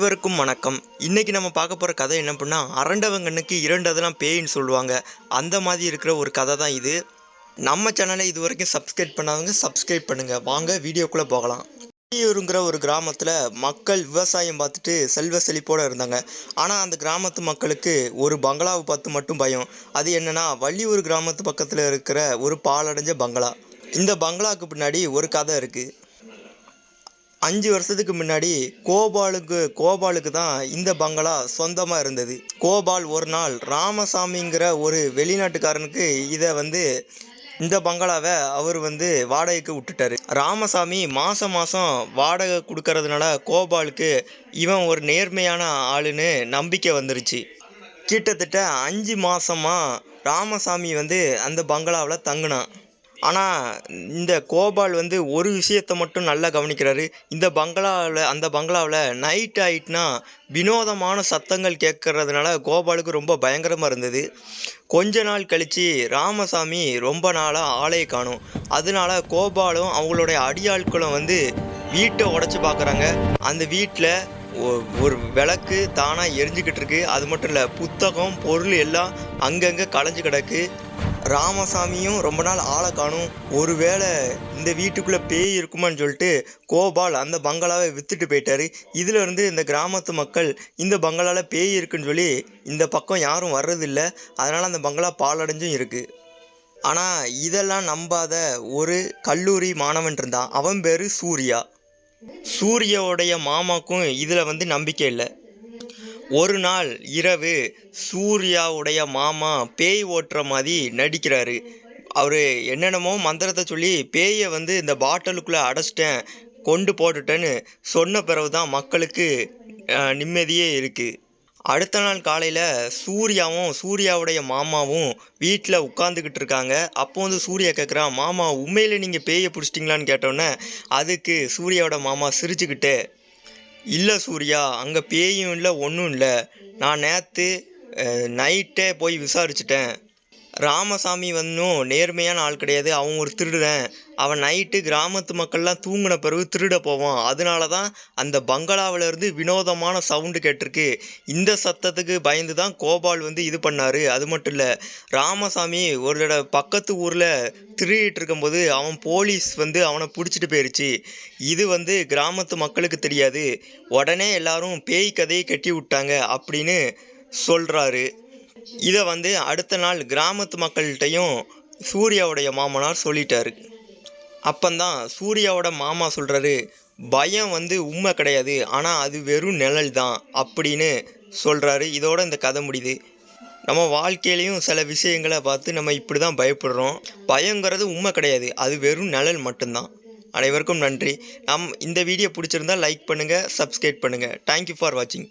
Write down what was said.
இவருக்கும் வணக்கம். இன்னைக்கு நம்ம பார்க்க போகிற கதை என்ன அப்படின்னா அரண்டவங்கண்ணுக்கு இரண்டதெல்லாம் பேயின்னு சொல்லுவாங்க. அந்த மாதிரி இருக்கிற ஒரு கதை தான் இது. நம்ம சேனலை இது வரைக்கும் சப்ஸ்கிரைப் பண்ணாதவங்க சப்ஸ்கிரைப் பண்ணுங்கள் வாங்க வீடியோக்குள்ளே போகலாம். வள்ளியூருங்கிற ஒரு கிராமத்தில் மக்கள் விவசாயம் பார்த்துட்டு செல்வ செழிப்போடு இருந்தாங்க. ஆனால் அந்த கிராமத்து மக்களுக்கு ஒரு பங்களாவை பார்த்து மட்டும் பயம். அது என்னென்னா வள்ளியூர் கிராமத்து பக்கத்தில் இருக்கிற ஒரு பாலடைஞ்ச பங்களா. இந்த பங்களாவுக்கு பின்னாடி ஒரு கதை இருக்குது அஞ்சு வருஷத்துக்கு முன்னாடி கோபாலுக்கு கோபாலுக்கு தான் இந்த பங்களா சொந்தமாக இருந்தது. கோபால் ஒரு நாள் ராமசாமிங்கிற ஒரு வெளிநாட்டுக்காரனுக்கு இதை வந்து இந்த பங்களாவை அவர் வந்து வாடகைக்கு விட்டுட்டாரு. ராமசாமி மாதம் மாதம் வாடகை கொடுக்கறதுனால கோபாலுக்கு இவன் ஒரு நேர்மையான ஆளுன்னு நம்பிக்கை வந்துருச்சு. கிட்டத்தட்ட அஞ்சு மாதமாக ராமசாமி வந்து அந்த பங்களாவில் தங்கினான். ஆனால் இந்த கோபால் வந்து ஒரு விஷயத்தை மட்டும் நல்லா கவனிக்கிறாரு. இந்த பங்களாவில் அந்த பங்களாவில் நைட் ஆயிட்டுனா வினோதமான சத்தங்கள் கேட்கறதுனால கோபாலுக்கு ரொம்ப பயங்கரமாக இருந்தது. கொஞ்ச நாள் கழித்து ராமசாமி ரொம்ப நாளாக ஆளையை காணும். அதனால கோபாலும் அவங்களுடைய அடியாட்களும் வந்து வீட்டை உடச்சி பார்க்குறாங்க அந்த வீட்டில் ஒரு விளக்கு தானாக எரிஞ்சுக்கிட்டு இருக்கு. அது மட்டும் இல்லை புத்தகம் பொருள் எல்லாம் அங்கங்கே களைஞ்சு கிடக்கு. ராமசாமியும் ரொம்ப நாள் ஆளை காணும். ஒருவேளை இந்த வீட்டுக்குள்ளே பேய் இருக்குமான்னு சொல்லிட்டு கோபால் அந்த பங்களாவை விற்றுட்டு போயிட்டாரு. இதுல இருந்து இந்த கிராமத்து மக்கள் இந்த பங்களாவில் பேய் இருக்குன்னு சொல்லி இந்த பக்கம் யாரும் வர்றதில்ல. அதனால் அந்த பங்களா பாலடைஞ்சும் இருக்குது ஆனால் இதெல்லாம் நம்பாத ஒரு கல்லூரி மாணவன் இருந்தான். அவன் பேர் சூர்யா. சூர்யாவுடைய மாமாக்கும் இதில் வந்து நம்பிக்கை இல்லை. ஒரு நாள் இரவு சூர்யாவுடைய மாமா பேய் ஓட்டுற மாதிரி நடிக்கிறாரு. அவர் என்னென்னமோ மந்திரத்தை சொல்லி பேயை வந்து இந்த பாட்டிலுக்குள்ளே அடைச்சிட்டேன் கொண்டு போட்டுட்டேன்னு சொன்ன பிறகு தான் மக்களுக்கு நிம்மதியே இருக்குது அடுத்த நாள் காலையில் சூர்யாவும் சூர்யாவுடைய மாமாவும் வீட்டில் உட்காந்துக்கிட்டு இருக்காங்க. அப்போ வந்து சூர்யா கேட்குறான் மாமா உண்மையில் நீங்கள் பேயை பிடிச்சிட்டிங்களான்னு கேட்டோன்னே அதுக்கு சூர்யாவோட மாமா சிரிச்சுக்கிட்டு இல்லை சூர்யா அங்கே பேயும் இல்லை ஒன்றும் இல்லை. நான் நேற்று நைட்டே போய் விசாரிச்சிட்டேன். ராமசாமி வந்தும். நேர்மையான ஆள் கிடையாது. அவன் ஒரு திருடுறேன் அவன் நைட்டு கிராமத்து மக்கள்லாம் தூங்கின பிறகு திருட போவான். அதனால தான் அந்த பங்களாவிலேருந்து வினோதமான சவுண்டு கேட்டிருக்கு. இந்த சத்தத்துக்கு பயந்து தான் கோபால் வந்து இது பண்ணார். அது மட்டும் இல்லை ராமசாமி ஒரு தடவை பக்கத்து ஊரில் திருடிட்டு இருக்கும்போது அவன் போலீஸ் வந்து அவனை பிடிச்சிட்டு போயிருச்சு. இது வந்து கிராமத்து மக்களுக்கு தெரியாது. உடனே எல்லாரும் பேய் கதையை கட்டி விட்டாங்க அப்படின்னு சொல்கிறாரு இதை வந்து அடுத்த நாள் கிராமத்து மக்கள்கிட்டையும் சூர்யாவுடைய மாமனார் சொல்லிட்டாரு. அப்பந்தான் சூர்யாவோட மாமா சொல்கிறாரு பயம் வந்து உண்மை கிடையாது ஆனால் அது வெறும் நிழல் தான் அப்படின்னு சொல்கிறாரு இதோட இந்த கதை முடியுது. நம்ம வாழ்க்கையிலையும் சில விஷயங்களை பார்த்து நம்ம இப்படி தான் பயப்படுறோம். பயங்கிறது உண்மை கிடையாது அது வெறும் நிழல் மட்டும்தான். அனைவருக்கும் நன்றி. நம் இந்த வீடியோ பிடிச்சிருந்தா லைக் பண்ணுங்கள் சப்ஸ்கிரைப் பண்ணுங்கள் தேங்க்யூ ஃபார் வாட்சிங்